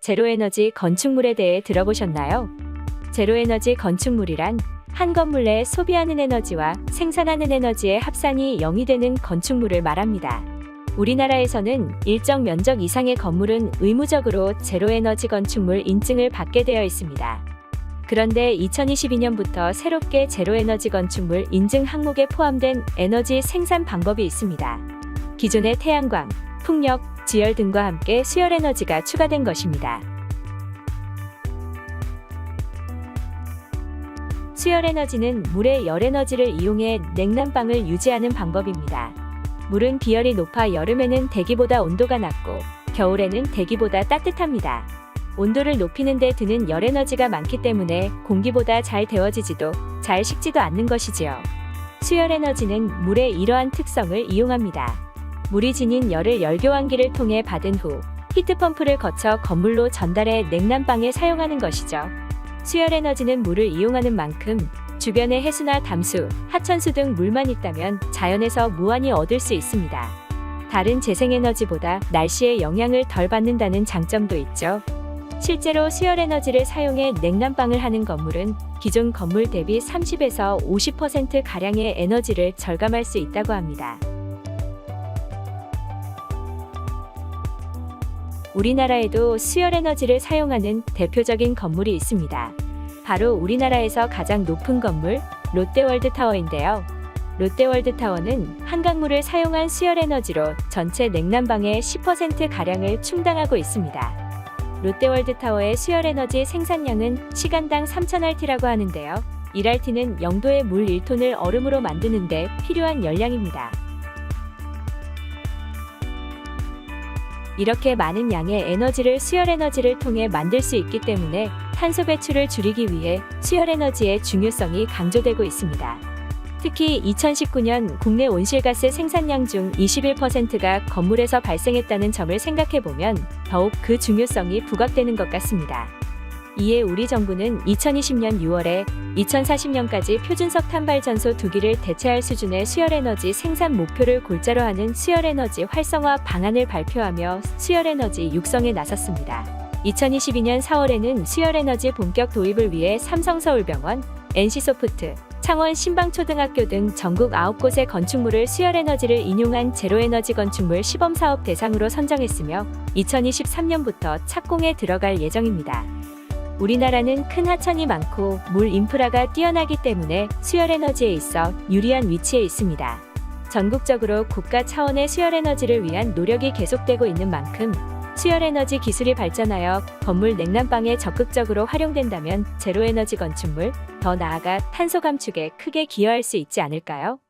제로에너지 건축물에 대해 들어보셨나요? 제로에너지 건축물이란 한 건물 내 소비하는 에너지와 생산하는 에너지의 합산이 0이 되는 건축물을 말합니다. 우리나라에서는 일정 면적 이상의 건물은 의무적으로 제로에너지 건축물 인증을 받게 되어 있습니다. 그런데 2022년부터 새롭게 제로에너지 건축물 인증 항목에 포함된 에너지 생산 방법이 있습니다. 기존의 태양광, 풍력, 지열 등과 함께 수열 에너지가 추가된 것입니다. 수열 에너지는 물의 열 에너지를 이용해 냉난방을 유지하는 방법입니다. 물은 기열이 높아 여름에는 대기보다 온도가 낮고 겨울에는 대기보다 따뜻합니다. 온도를 높이는 데 드는 열 에너지가 많기 때문에 공기보다 잘 데워지지도 잘 식지도 않는 것이지요. 수열 에너지는 물의 이러한 특성을 이용합니다. 물이 지닌 열을 열교환기를 통해 받은 후 히트펌프를 거쳐 건물로 전달해 냉난방에 사용하는 것이죠. 수열 에너지는 물을 이용하는 만큼 주변의 해수나 담수, 하천수 등 물만 있다면 자연에서 무한히 얻을 수 있습니다. 다른 재생에너지보다 날씨의 영향을 덜 받는다는 장점도 있죠. 실제로 수열 에너지를 사용해 냉난방을 하는 건물은 기존 건물 대비 30에서 50% 가량의 에너지를 절감할 수 있다고 합니다. 우리나라에도 수열 에너지를 사용하는 대표적인 건물이 있습니다. 바로 우리나라에서 가장 높은 건물 롯데월드 타워인데요. 롯데월드 타워는 한강물을 사용한 수열 에너지로 전체 냉난방의 10% 가량을 충당하고 있습니다. 롯데월드 타워의 수열 에너지 생산량은 시간당 3,000RT라고 하는데요. 1RT는 0도의 물 1톤을 얼음으로 만드는데 필요한 열량입니다. 이렇게 많은 양의 에너지를 수열 에너지를 통해 만들 수 있기 때문에 탄소 배출을 줄이기 위해 수열 에너지의 중요성이 강조되고 있습니다. 특히 2019년 국내 온실가스 생산량 중 21%가 건물에서 발생했다는 점을 생각해 보면 더욱 그 중요성이 부각되는 것 같습니다. 이에 우리 정부는 2020년 6월에 2040년까지 표준석 탄발 전소 두 기를 대체할 수준의 수열에너지 생산 목표를 골자로 하는 수열에너지 활성화 방안을 발표하며 수열에너지 육성에 나섰습니다. 2022년 4월에는 수열에너지 본격 도입을 위해 삼성서울병원, NC소프트, 창원 신방초등학교 등 전국 9곳의 건축물을 수열에너지를 인용한 제로에너지 건축물 시범사업 대상으로 선정했으며 2023년부터 착공에 들어갈 예정입니다. 우리나라는 큰 하천이 많고 물 인프라가 뛰어나기 때문에 수열 에너지에 있어 유리한 위치에 있습니다. 전국적으로 국가 차원의 수열 에너지를 위한 노력이 계속되고 있는 만큼 수열 에너지 기술이 발전하여 건물 냉난방에 적극적으로 활용된다면 제로 에너지 건축물, 더 나아가 탄소 감축에 크게 기여할 수 있지 않을까요?